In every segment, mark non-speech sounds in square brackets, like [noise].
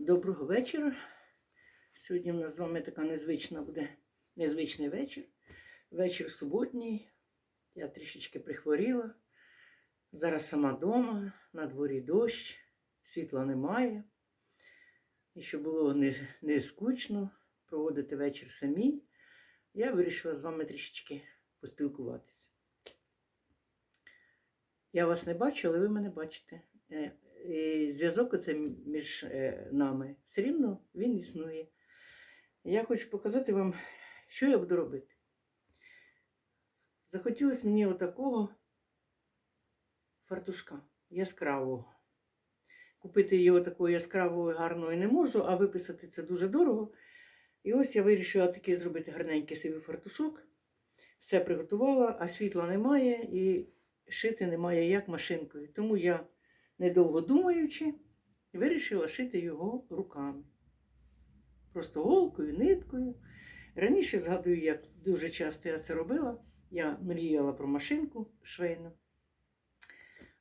Доброго вечора. Сьогодні в нас з вами така незвична буде незвичний вечір. Вечір суботній. Я трішечки прихворіла. Зараз сама вдома, на дворі дощ, світла немає. І щоб було не, не скучно проводити вечір самі, я вирішила з вами трішечки поспілкуватися. Я вас не бачу, але ви мене бачите. Зв'язок оце між е, нами. Все рівно він існує. Я хочу показати вам, що я буду робити. Захотілося мені отакого фартушка яскравого. Купити його такого яскравого і гарного не можу, а виписати це дуже дорого. І ось я вирішила таки зробити гарненький собі фартушок. Все приготувала, а світла немає і шити немає як машинкою. Тому я недовго думаючи, вирішила шити його руками. Просто голкою, ниткою. Раніше згадую, як дуже часто я це робила. Я мріяла про машинку швейну.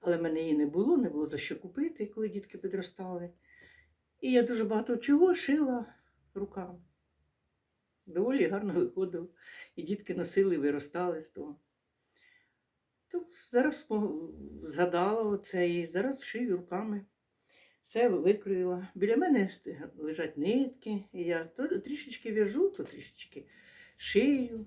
Але в мене її не було, не було за що купити, коли дітки підростали. І я дуже багато чого шила руками. Доволі гарно виходило. І дітки носили, виростали з того. То зараз згадала оце і зараз шию руками. Все викроїла. Біля мене лежать нитки, і я то трішечки в'яжу, то трішечки шию.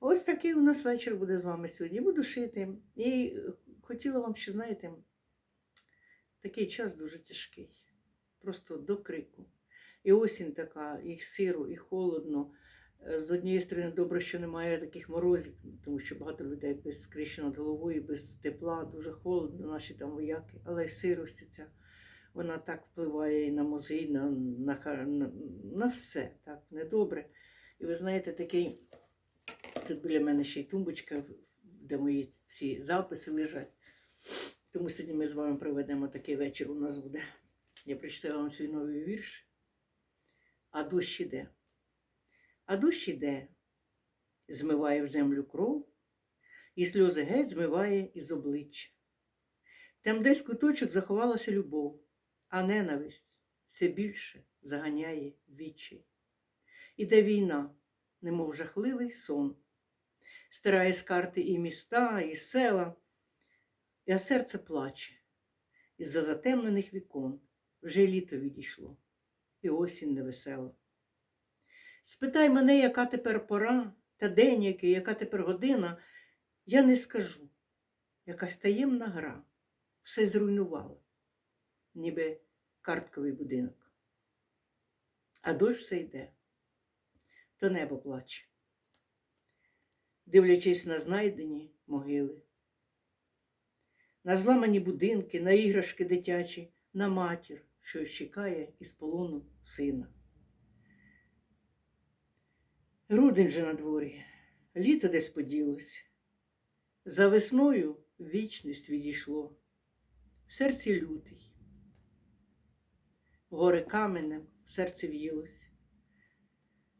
Ось такий у нас вечір буде з вами сьогодні. Буду шити. І хотіла вам ще, знаєте, такий час дуже тяжкий. Просто до крику. І осінь така, і сиро, і холодно. Е, З однієї сторони, добре, що немає таких морозів, тому що багато людей без криші над головою, без тепла, дуже холодно, наші там вояки, але й сирості ця, вона так впливає і на мозги, на, на, на, на все, так, недобре. І ви знаєте, такий, тут біля мене ще й тумбочка, де мої всі записи лежать. Тому сьогодні ми з вами проведемо такий вечір. У нас буде. Я прочитаю вам свій новий вірш. А дощ іде. А дощ іде, змиває в землю кров, і сльози геть змиває із обличчя. Там десь в куточок заховалася любов, а ненависть все більше заганяє в відчай. Іде війна, немов жахливий сон, стирає з карти і міста, і села, а серце плаче. Із-за затемнених вікон вже літо відійшло, і осінь невесела. Спитай мене, яка тепер пора, та день який, яка тепер година, я не скажу. Якась таємна гра все зруйнувала, ніби картковий будинок. А дощ все йде, то небо плаче, дивлячись на знайдені могили, на зламані будинки, на іграшки дитячі, на матір, що чекає із полону сина. Грудень же на дворі, літо десь поділось. За весною вічність відійшло, в серці лютий. Горе каменем в серці в'їлось.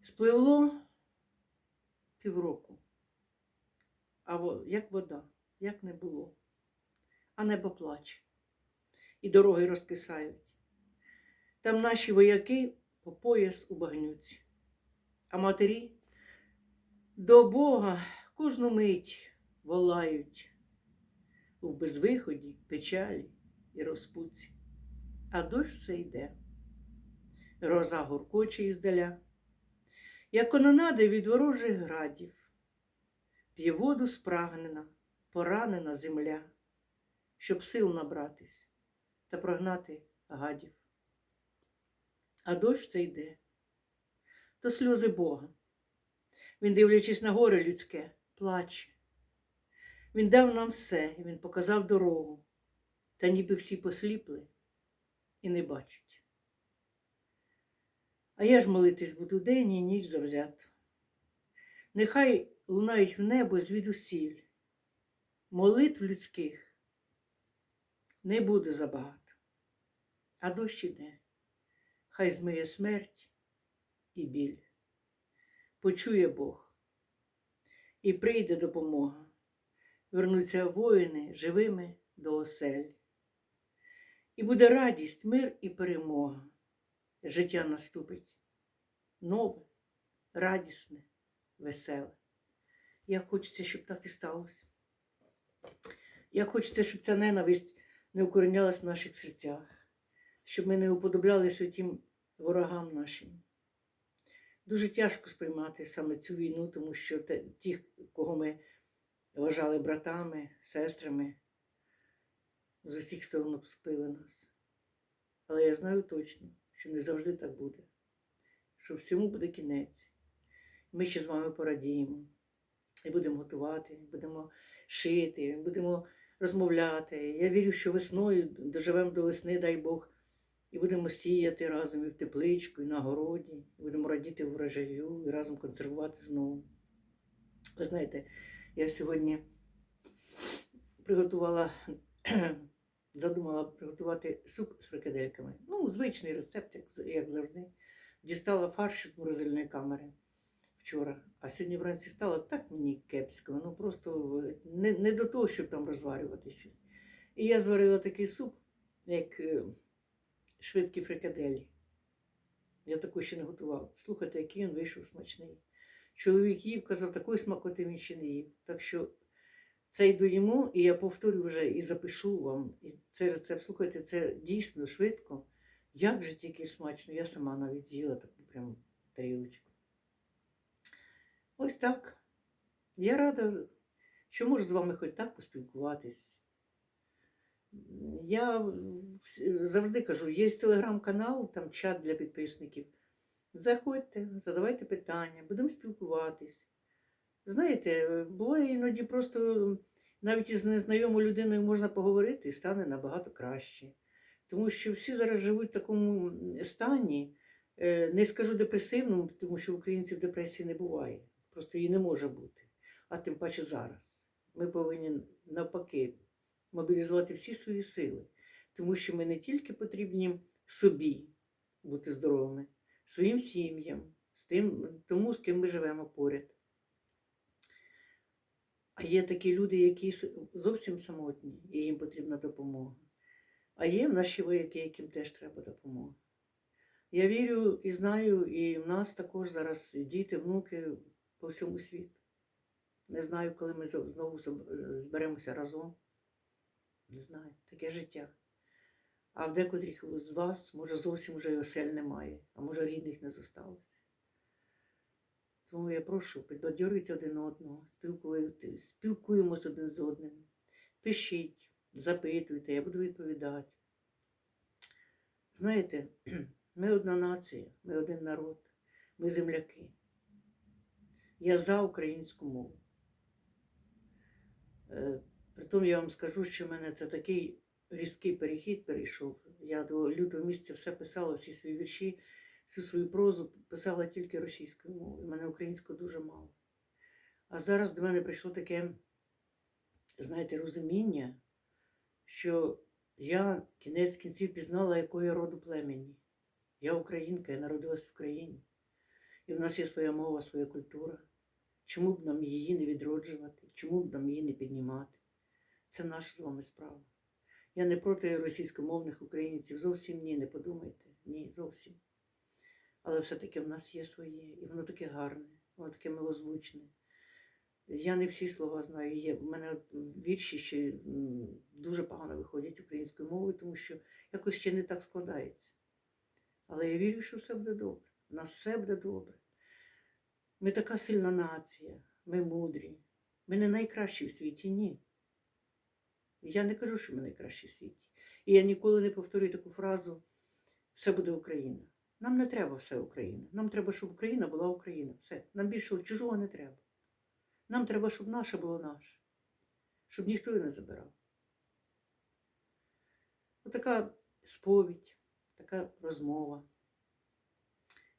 Спливло півроку, а як вода, як не було, а небо плаче, і дороги розкисають. Там наші вояки по пояс у багнюці а матері до Бога кожну мить волають в безвиході, печалі і розпуці. А дощ все йде, роза гуркоче іздаля, як кононади від ворожих градів, п'є воду спрагнена, поранена земля, щоб сил набратись та прогнати гадів. А дощ це йде то сльози Бога. Він, дивлячись на горе людське, плаче. Він дав нам все, і він показав дорогу, та ніби всі посліпли і не бачать. А я ж молитись буду день і ніч завзято. Нехай лунають в небо звідусіль. Молитв людських не буде забагато, а дощ іде, хай змиє смерть і біль. Почує Бог, і прийде допомога. Вернуться воїни живими до осель. І буде радість, мир і перемога. життя наступить нове, радісне, веселе. Як хочеться, щоб так і сталося. Як хочеться, щоб ця ненависть не укорінялась в наших серцях, щоб ми не уподобляли святім ворогам нашим. Дуже тяжко сприймати саме цю війну, тому що ті, кого ми вважали братами, сестрами, з усіх сторон обступили нас. Але я знаю точно, що не завжди так буде, що всьому буде кінець. Ми ще з вами порадіємо і будемо готувати, будемо шити, будемо розмовляти. Я вірю, що весною доживемо до весни, дай Бог, і будемо сіяти разом і в тепличку, і на городі, і будемо радіти врожаю, і разом консервувати знову. Ви знаєте, я сьогодні приготувала, [clears throat] задумала приготувати суп з фрикадельками. Ну, звичний рецепт, як, завжди. Дістала фарш з морозильної камери вчора, а сьогодні вранці стало так мені кепсько, ну просто не, не до того, щоб там розварювати щось. І я зварила такий суп, як е, швидкі фрикаделі. Я таку ще не готувала. Слухайте, який він вийшов смачний. Чоловік їв, казав, такої смакоти він ще не їв. Так що це йду йому, і я повторю вже і запишу вам. І цей рецепт, слухайте, це дійсно швидко. Як же тільки смачно, я сама навіть з'їла таку прям тарілочку. Ось так. Я рада, що можу з вами хоч так поспілкуватись. Я завжди кажу, є телеграм-канал, там чат для підписників. Заходьте, задавайте питання, будемо спілкуватись. Знаєте, буває іноді просто навіть із незнайомою людиною можна поговорити і стане набагато краще. Тому що всі зараз живуть в такому стані, е, не скажу депресивному, тому що в українців депресії не буває. Просто її не може бути. А тим паче зараз. Ми повинні навпаки мобілізувати всі свої сили, тому що ми не тільки потрібні собі бути здоровими, своїм сім'ям, з тим, тому, з ким ми живемо поряд. А є такі люди, які зовсім самотні, і їм потрібна допомога. А є наші вояки, яким теж треба допомога. Я вірю і знаю, і в нас також зараз діти, внуки по всьому світу. Не знаю, коли ми знову зберемося разом. Не знаю, таке життя. А в декотрих з вас, може, зовсім вже й осель немає, а може рідних не зосталося. Тому я прошу, підбадьорюйте один одного, спілкуємось один з одним. Пишіть, запитуйте, я буду відповідати. Знаєте, [clears throat] ми одна нація, ми один народ, ми земляки. Я за українську мову. Притом я вам скажу, що в мене це такий різкий перехід перейшов. Я до лютого місяця все писала, всі свої вірші, всю свою прозу писала тільки російською мовою. У мене українського дуже мало. А зараз до мене прийшло таке, знаєте, розуміння, що я кінець кінців пізнала, якого я роду племені. Я українка, я народилась в Україні. І в нас є своя мова, своя культура. Чому б нам її не відроджувати? Чому б нам її не піднімати? Це наша з вами справа. Я не проти російськомовних українців, зовсім ні, не подумайте. Ні, зовсім. Але все-таки в нас є своє, і воно таке гарне, воно таке милозвучне. Я не всі слова знаю. Є. У мене вірші ще дуже погано виходять українською мовою, тому що якось ще не так складається. Але я вірю, що все буде добре. У нас все буде добре. Ми така сильна нація, ми мудрі. Ми не найкращі в світі, ні. Я не кажу, що ми найкращі в світі. І я ніколи не повторюю таку фразу все буде Україна. Нам не треба все Україна. Нам треба, щоб Україна була Україна. Все. Нам більше чужого не треба. Нам треба, щоб наше було наше, щоб ніхто її не забирав. Отака сповідь, така розмова.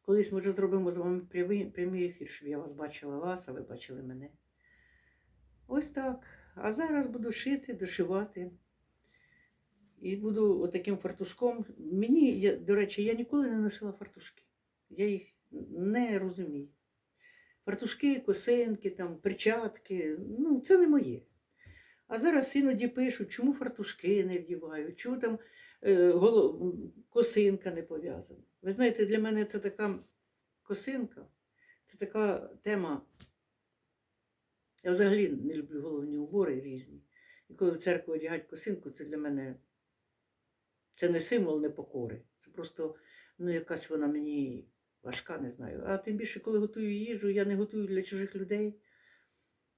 Колись ми вже зробимо з вами прямий, прямий ефір, щоб я вас бачила вас, а ви бачили мене. Ось так. А зараз буду шити, дошивати. І буду отаким фартушком. Мені, я, до речі, я ніколи не носила фартушки. Я їх не розумію. Фартушки, косинки, там, перчатки ну, це не моє. А зараз іноді пишуть, чому фартушки не вдівають, чому там е, голо- м, косинка не пов'язана. Ви знаєте, для мене це така косинка, це така тема. Я взагалі не люблю головні убори різні. І коли в церкву одягають косинку, це для мене це не символ непокори. Це просто ну, якась вона мені важка, не знаю. А тим більше, коли готую їжу, я не готую для чужих людей,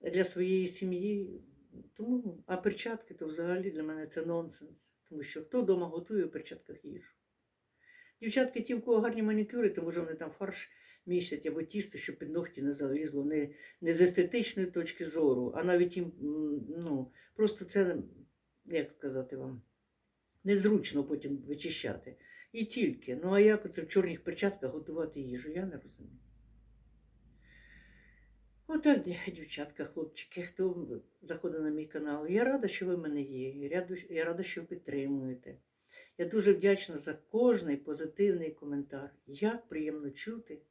а для своєї сім'ї. Тому, а перчатки то взагалі для мене це нонсенс. Тому що хто вдома готує в перчатках їжу? Дівчатки, ті, в кого гарні манікюри, то може вони там фарш місять або тісто, щоб під ногті не залізло, не, не з естетичної точки зору, а навіть їм, ну, просто це, як сказати вам, незручно потім вичищати. І тільки. Ну а як оце в чорних перчатках готувати їжу, я не розумію. Отак, дівчатка, хлопчики, хто заходить на мій канал. Я рада, що ви мене є. Я рада, що ви підтримуєте. Я дуже вдячна за кожний позитивний коментар. Як приємно чути,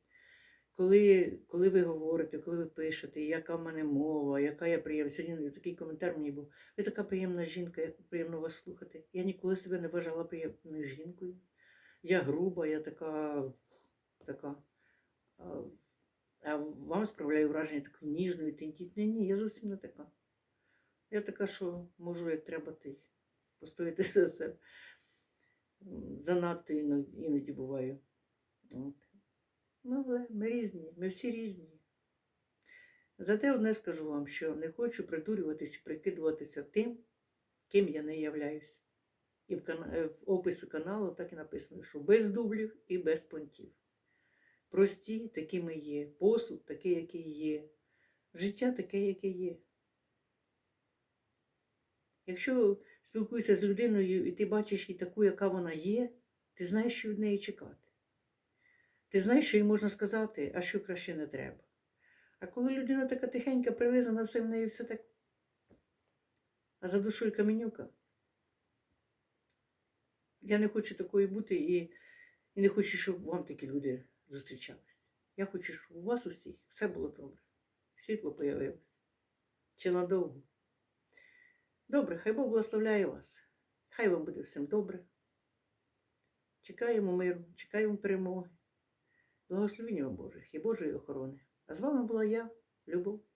коли, коли ви говорите, коли ви пишете, яка в мене мова, яка я приємна. Сьогодні такий коментар мені був. Ви така приємна жінка, як приємно вас слухати. Я ніколи себе не вважала приємною жінкою. Я груба, я така, така. А, вам справляю враження такою ніжною, тендітною. Ні, я зовсім не така. Я така, що можу, як треба, ти постояти [laughs] за себе. Занадто іноді буваю. От. Ну, але ми різні, ми всі різні. Зате одне скажу вам, що не хочу придурюватися і прикидуватися тим, ким я не являюсь. І в, кана... е, в описі каналу так і написано, що без дублів і без понтів. Прості, такими є, посуд такий, який є, життя таке, яке є. Якщо спілкуєшся з людиною і ти бачиш її таку, яка вона є, ти знаєш, що від неї чекати. Ти знаєш, що їй можна сказати, а що краще не треба. А коли людина така тихенька, прилизана, все в неї все так. А за душою каменюка. Я не хочу такої бути і, і не хочу, щоб вам такі люди зустрічались. Я хочу, щоб у вас усіх все було добре. Світло появилось. Чи надовго? Добре, хай Бог благословляє вас. Хай вам буде всім добре. Чекаємо миру, чекаємо перемоги. Благословіння вам Божих і Божої охорони. А з вами була я, Любов.